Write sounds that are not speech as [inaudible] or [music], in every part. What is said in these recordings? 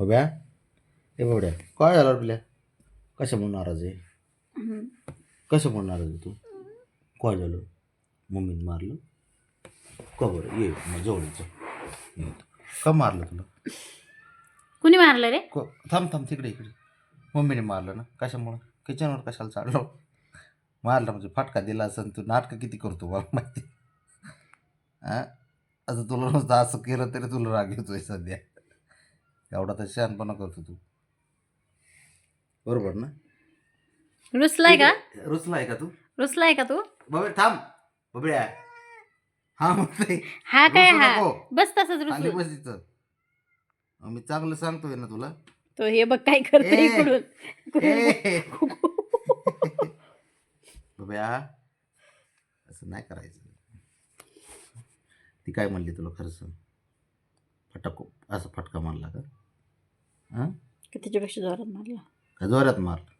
बघ्या हे बघ्या काय झालं आपल्या? कशा म्हणून नाराज आहे. कसं म्हणून नाराज आहे तू? काय झालं? मम्मीने मारलं? का बरं? ये मग जवळचं. का मारलं तुला? कुणी मारलं रे? को थांब थांब तिकडे इकडे. मम्मीने मारलं ना? कशामुळं? किचनवर कशाला चाललो? मारलं म्हणजे फटका दिला असं तू नाटकं किती करतो मला माहिती? हां आता तुला नुसतं असं केलं तरी तुला राग येतोय सध्या. एवढा तर शहाणपणा करतो तू. बरोबर ना? रुसलाय का? आहे का तू? रुसलाय का तू? बाबे थांब. बबड्या हा म्हणते हा काय रुसू हा. नको. बस तसंच खाली रुसलो बस इथं. मी चांगलं सांगतोय ना तुला. तो हे बघ काय करतो ए. इकडून. ए. [laughs] असं नाही करायचं. ती काय म्हणली तुला खरं सांग? फटक असं फटका मारला का? हां? की त्याच्यापेक्षा जोरात मारला? का जोरात मारला?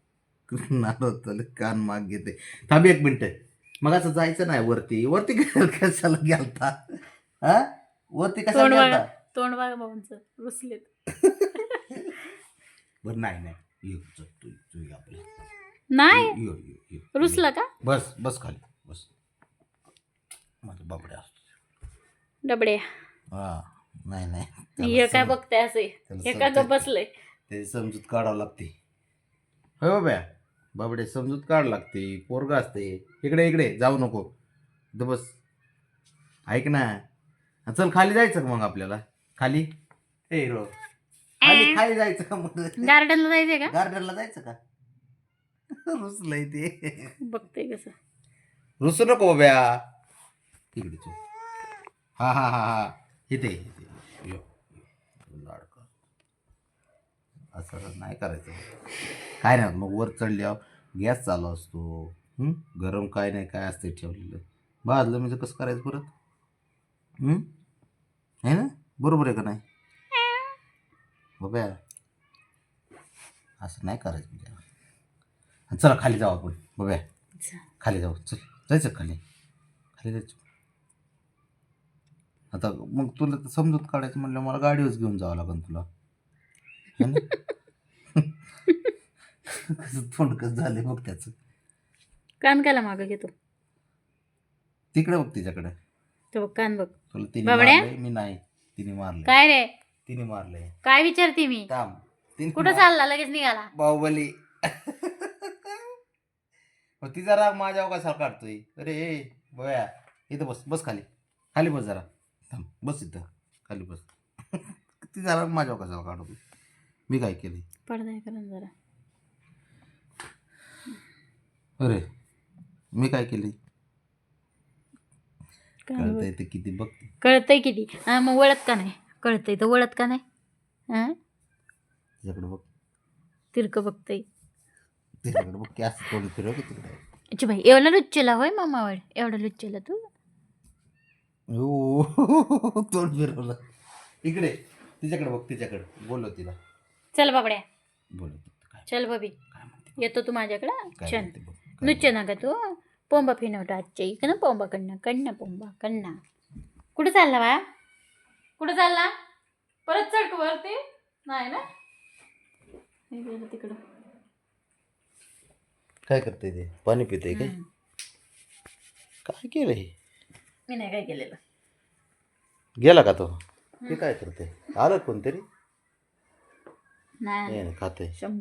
[laughs] नारळ चालेल कान माग घेते. थांब एक मिनटं. मग असं जायचं नाही वरती. वरती कशाला गेलता? हा? वरती तोंड कशाला बघा गेलता? तोंड बघा भाऊंचं. रुसलेत. [laughs] बरं नाही नाही. ये चल, तू तू ये आपल्या नाही? ये, ये, ये, ये. रुसला का? बस बस खाली. बस. माझ्या बाबड्या डबडे हा. नाही नाही. हे काय बघताय असे. हे का समजत ग बसलंय ते समजूत काढावं लागते. होय बाब्या? बाबडे समजूत काढ लागते. पोरगा असते. इकडे इकडे. जाऊ नको. इथं बस. ऐक ना. हा, चल खाली जायचं का मग आपल्याला? खाली? ए रो खाली खाली जायचं का मग? गार्डनला जायचंय का? गार्डनला जायचं का? रुसलंय ते. बघते कसं. रुसू नको बाब्या. इकडे हा हा हा हा. इथे इथे यो लाडका असं नाही करायचं. काय नाही मग वर चढल्यावर गॅस चालू असतो? गरम काय नाही काय असते ठेवलेलं. भाजलं म्हणजे कसं करायचं परत? हं? आहे ना? बरोबर आहे का नाही? बाब्या असं नाही करायचं म्हणजे. चला खाली जाऊ आपण. बघूया खाली जाऊ. चल जायचं खाली? खाली जायचं. आता मग तुला तर समजूत काढायचं म्हणलं मला गाडीवरच घेऊन जावं लागेल तुला? [laughs] कसं तोंड कसं झाले बघ त्याचं. कान काला मागं घेतो तिकडे बघ तिच्याकडे. तो बघ कान बघ. तुला तिने बाबड्या? मारलंय मी नाही. तिने मारलंय. काय रे? तिने मारलंय. काय विचारते मी? थांब. तिने कुठं चालला? लगेच निघाला. बाहुबली. मग तिचा राग माझ्यावर कसा काढतोय. अरे ए बया इथं बस बस खाली. खाली बस जरा. थांब बस इथं. खाली बस. [laughs] तिचा राग माझ्यावर कसा काढतोय. मी काय केले पडदा हे करा ना जरा. अरे मी काय केले. कळतंय ते किती बघते. कळतंय किती? हा मग वळत का नाही? कळतंय तर वळत का नाही? हा? तिच्याकडे बघ. तिरकं बघतंय. तिच्याकडे बघ की असं तोंड फिरव की तिकडे. अच्छा भाई एवढा लुच्चेला होय मामावड एवढा लुच्चेला तू? ओ [laughs] तोंड फिरवलं. इकडे तिच्याकडे बघ तिच्याकडे. बोलव तिला. चल बाबड्या. काय चल बबी येतो तू माझ्याकडं छान नुच्चे ना का तू. पोंबा फिनवतो आजच्या इकडं. पोंबा कडनं कडनं पोंबा कडनं. कुठं चालला बा? कुठं चालला? परत चढ वरती. नाही ना? गेलं तिकडं. काय करते ते? पाणी पिते काय. काय केलं हे? मी नाही काय केलेलं. गेला का तो? ते काय करते आलं कोणतरी? नाही नाही खाते शंभर